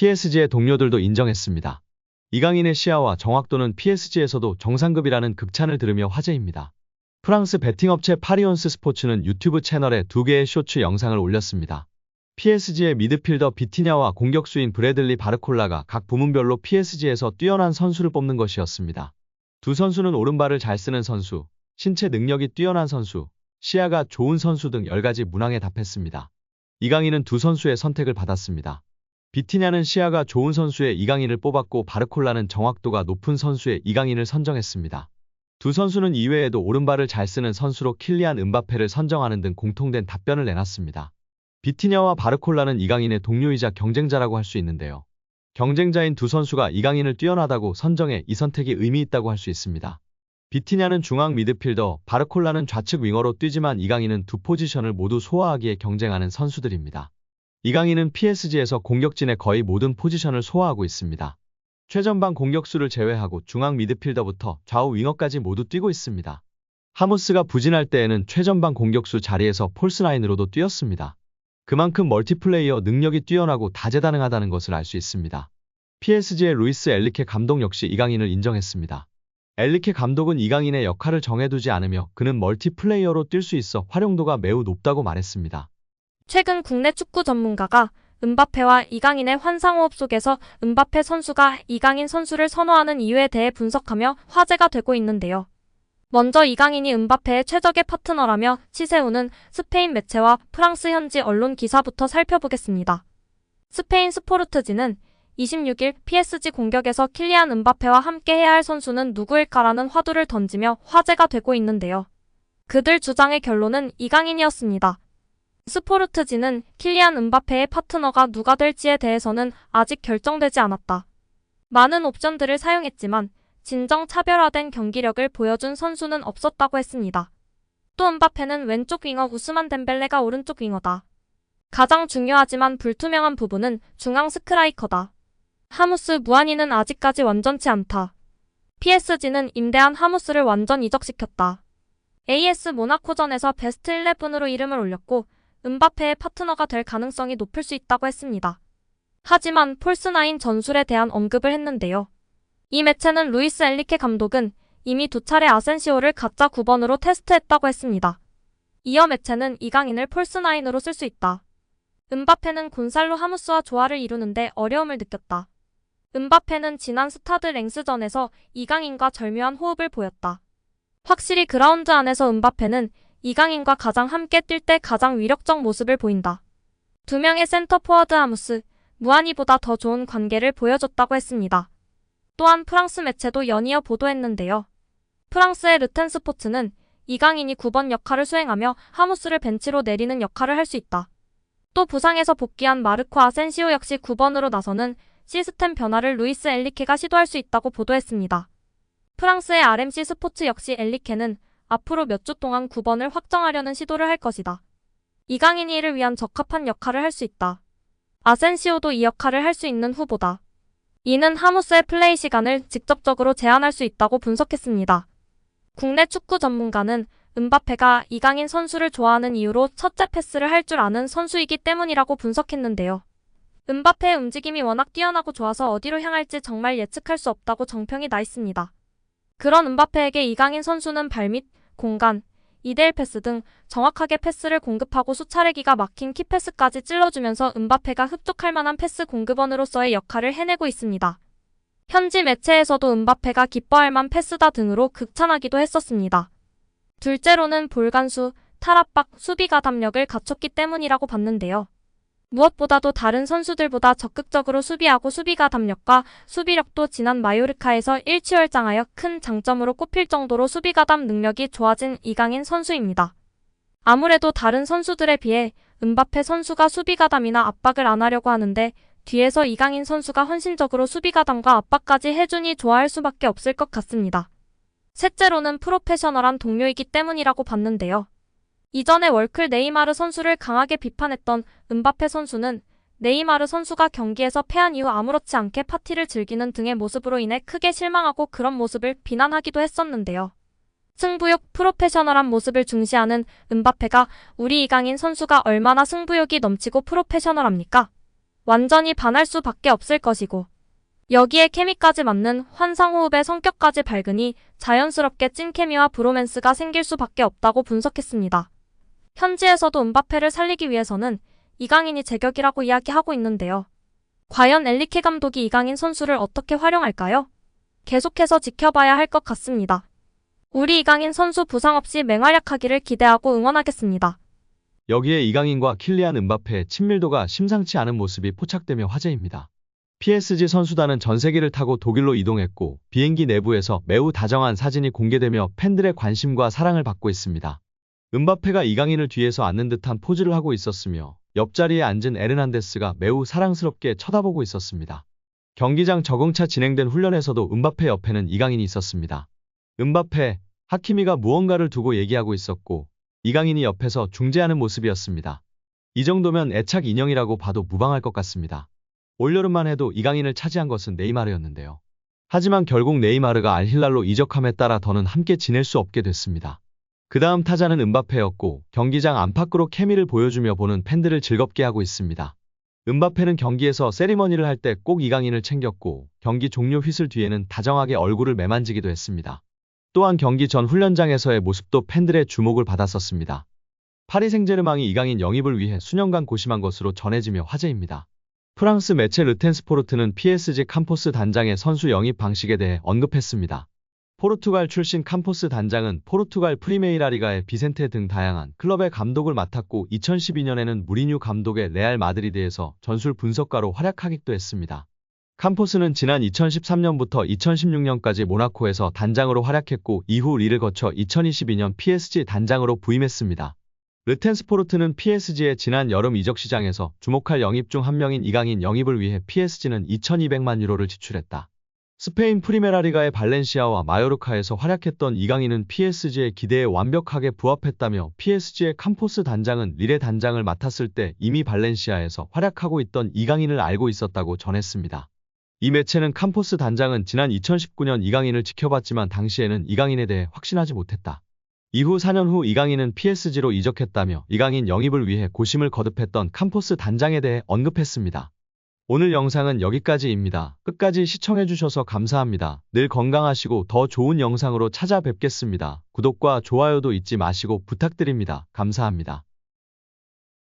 PSG의 동료들도 인정했습니다. 이강인의 시야와 정확도는 PSG에서도 정상급이라는 극찬을 들으며 화제입니다. 프랑스 베팅업체 파리온스 스포츠는 유튜브 채널에 두 개의 쇼츠 영상을 올렸습니다. PSG의 미드필더 비티냐와 공격수인 브래들리 바르콜라가 각 부문별로 PSG에서 뛰어난 선수를 뽑는 것이었습니다. 두 선수는 오른발을 잘 쓰는 선수, 신체 능력이 뛰어난 선수, 시야가 좋은 선수 등 10가지 문항에 답했습니다. 이강인은 두 선수의 선택을 받았습니다. 비티냐는 시야가 좋은 선수의 이강인을 뽑았고 바르콜라는 정확도가 높은 수의 이강인을 선정했습니다. 두 선수는 이외에도 오른발을 잘 쓰는 선수로 킬리안 은바페를 선정하는 등 공통된 답변을 내놨습니다. 비티냐와 바르콜라는 이강인의 동료이자 경쟁자라고 할 수 있는데요. 경쟁자인 두 선수가 이강인을 뛰어나다고 선정해 이 선택이 의미 있다고 할 수 있습니다. 비티냐는 중앙 미드필더, 바르콜라는 좌측 윙어로 뛰지만 이강인은 두 포지션을 모두 소화하기에 경쟁하는 선수들입니다. 이강인은 PSG에서 공격진의 거의 모든 포지션을 소화하고 있습니다. 최전방 공격수를 제외하고 중앙 미드필더부터 좌우 윙어까지 모두 뛰고 있습니다. 하무스가 부진할 때에는 최전방 공격수 자리에서 폴스나인으로도 뛰었습니다. 그만큼 멀티플레이어 능력이 뛰어나고 다재다능하다는 것을 알 수 있습니다. PSG의 루이스 엘리케 감독 역시 이강인을 인정했습니다. 엘리케 감독은 이강인의 역할을 정해두지 않으며 그는 멀티플레이어로 뛸 수 있어 활용도가 매우 높다고 말했습니다. 최근 국내 축구 전문가가 은바페와 이강인의 환상호흡 속에서 은바페 선수가 이강인 선수를 선호하는 이유에 대해 분석하며 화제가 되고 있는데요. 먼저 이강인이 은바페의 최적의 파트너라며 치세우는 스페인 매체와 프랑스 현지 언론 기사부터 살펴보겠습니다. 스페인 스포르트지는 26일 PSG 공격에서 킬리안 은바페와 함께 해야 할 선수는 누구일까라는 화두를 던지며 화제가 되고 있는데요. 그들 주장의 결론은 이강인이었습니다. 스포르트지는 킬리안 은바페의 파트너가 누가 될지에 대해서는 아직 결정되지 않았다. 많은 옵션들을 사용했지만 진정 차별화된 경기력을 보여준 선수는 없었다고 했습니다. 또 은바페는 왼쪽 윙어 우스만 덴벨레가 오른쪽 윙어다. 가장 중요하지만 불투명한 부분은 중앙 스크라이커다. 하무스 무한이는 아직까지 완전치 않다. PSG는 임대한 하무스를 완전 이적시켰다. AS 모나코전에서 베스트 11으로 이름을 올렸고 은바페의 파트너가 될 가능성이 높을 수 있다고 했습니다. 하지만 폴스나인 전술에 대한 언급을 했는데요. 이 매체는 루이스 엘리케 감독은 이미 두 차례 아센시오를 가짜 9번으로 테스트했다고 했습니다. 이어 매체는 이강인을 폴스나인으로 쓸 수 있다. 은바페는 곤살로 하무스와 조화를 이루는데 어려움을 느꼈다. 은바페는 지난 스타드 랭스전에서 이강인과 절묘한 호흡을 보였다. 확실히 그라운드 안에서 은바페는 이강인과 가장 함께 뛸 때 가장 위력적 모습을 보인다. 두 명의 센터 포워드 하무스, 무한이보다 더 좋은 관계를 보여줬다고 했습니다. 또한 프랑스 매체도 연이어 보도했는데요. 프랑스의 르텐 스포츠는 이강인이 9번 역할을 수행하며 하무스를 벤치로 내리는 역할을 할 수 있다. 또 부상에서 복귀한 마르코 아센시오 역시 9번으로 나서는 시스템 변화를 루이스 엘리케가 시도할 수 있다고 보도했습니다. 프랑스의 RMC 스포츠 역시 엘리케는 앞으로 몇 주 동안 9번을 확정하려는 시도를 할 것이다. 이강인이 이를 위한 적합한 역할을 할 수 있다. 아센시오도 이 역할을 할 수 있는 후보다. 이는 하무스의 플레이 시간을 직접적으로 제한할 수 있다고 분석했습니다. 국내 축구 전문가는 은바페가 이강인 선수를 좋아하는 이유로 첫째 패스를 할 줄 아는 선수이기 때문이라고 분석했는데요. 은바페의 움직임이 워낙 뛰어나고 좋아서 어디로 향할지 정말 예측할 수 없다고 정평이 나 있습니다. 그런 은바페에게 이강인 선수는 발밑, 공간, 이대일 패스 등 정확하게 패스를 공급하고 수차례 기가 막힌 키패스까지 찔러주면서 은바페가 흡족할 만한 패스 공급원으로서의 역할을 해내고 있습니다. 현지 매체에서도 은바페가 기뻐할 만 패스다 등으로 극찬하기도 했었습니다. 둘째로는 볼간수, 탈압박, 수비 가 담력을 갖췄기 때문이라고 봤는데요. 무엇보다도 다른 선수들보다 적극적으로 수비하고 수비가 담력과 수비력도 지난 마요르카에서 일취월장하여 큰 장점으로 꼽힐 정도로 수비가담 능력이 좋아진 이강인 선수입니다. 아무래도 다른 선수들에 비해 은바페 선수가 수비가담이나 압박을 안 하려고 하는데 뒤에서 이강인 선수가 헌신적으로 수비가담과 압박까지 해주니 좋아할 수밖에 없을 것 같습니다. 셋째로는 프로페셔널한 동료이기 때문이라고 봤는데요. 이전에 월클 네이마르 선수를 강하게 비판했던 은바페 선수는 네이마르 선수가 경기에서 패한 이후 아무렇지 않게 파티를 즐기는 등의 모습으로 인해 크게 실망하고 그런 모습을 비난하기도 했었는데요. 승부욕 프로페셔널한 모습을 중시하는 은바페가 우리 이강인 선수가 얼마나 승부욕이 넘치고 프로페셔널합니까? 완전히 반할 수밖에 없을 것이고 여기에 케미까지 맞는 환상호흡의 성격까지 밝으니 자연스럽게 찐케미와 브로맨스가 생길 수밖에 없다고 분석했습니다. 현지에서도 은바페를 살리기 위해서는 이강인이 제격이라고 이야기하고 있는데요. 과연 엘리케 감독이 이강인 선수를 어떻게 활용할까요? 계속해서 지켜봐야 할 것 같습니다. 우리 이강인 선수 부상 없이 맹활약하기를 기대하고 응원하겠습니다. 여기에 이강인과 킬리안 은바페의 친밀도가 심상치 않은 모습이 포착되며 화제입니다. PSG 선수단은 전세기를 타고 독일로 이동했고 비행기 내부에서 매우 다정한 사진이 공개되며 팬들의 관심과 사랑을 받고 있습니다. 은바페가 이강인을 뒤에서 안는 듯한 포즈를 하고 있었으며 옆자리에 앉은 에르난데스가 매우 사랑스럽게 쳐다보고 있었습니다. 경기장 적응차 진행된 훈련에서도 은바페 옆에는 이강인이 있었습니다. 은바페, 하키미가 무언가를 두고 얘기하고 있었고 이강인이 옆에서 중재하는 모습이었습니다. 이 정도면 애착 인형이라고 봐도 무방할 것 같습니다. 올여름만 해도 이강인을 차지한 것은 네이마르였는데요. 하지만 결국 네이마르가 알힐랄로 이적함에 따라 더는 함께 지낼 수 없게 됐습니다. 그 다음 타자는 은바페였고 경기장 안팎으로 케미를 보여주며 보는 팬들을 즐겁게 하고 있습니다. 은바페는 경기에서 세리머니를 할 때 꼭 이강인을 챙겼고 경기 종료 휘슬 뒤에는 다정하게 얼굴을 매만지기도 했습니다. 또한 경기 전 훈련장에서의 모습도 팬들의 주목을 받았었습니다. 파리 생제르맹이 이강인 영입을 위해 수년간 고심한 것으로 전해지며 화제입니다. 프랑스 매체 르텐스포르트는 PSG 캄포스 단장의 선수 영입 방식에 대해 언급했습니다. 포르투갈 출신 캄포스 단장은 포르투갈 프리메이라 리가의 비센테 등 다양한 클럽의 감독을 맡았고 2012년에는 무리뉴 감독의 레알 마드리드에서 전술 분석가로 활약하기도 했습니다. 캄포스는 지난 2013년부터 2016년까지 모나코에서 단장으로 활약했고 이후 리를 거쳐 2022년 PSG 단장으로 부임했습니다. 르텐스포르트는 PSG의 지난 여름 이적 시장에서 주목할 영입 중 한 명인 이강인 영입을 위해 PSG는 2200만 유로를 지출했다. 스페인 프리메라리가의 발렌시아와 마요르카에서 활약했던 이강인은 PSG의 기대에 완벽하게 부합했다며 PSG의 캄포스 단장은 릴의 단장을 맡았을 때 이미 발렌시아에서 활약하고 있던 이강인을 알고 있었다고 전했습니다. 이 매체는 캄포스 단장은 지난 2019년 이강인을 지켜봤지만 당시에는 이강인에 대해 확신하지 못했다. 이후 4년 후 이강인은 PSG로 이적했다며 이강인 영입을 위해 고심을 거듭했던 캄포스 단장에 대해 언급했습니다. 오늘 영상은 여기까지입니다. 끝까지 시청해주셔서 감사합니다. 늘 건강하시고 더 좋은 영상으로 찾아뵙겠습니다. 구독과 좋아요도 잊지 마시고 부탁드립니다. 감사합니다.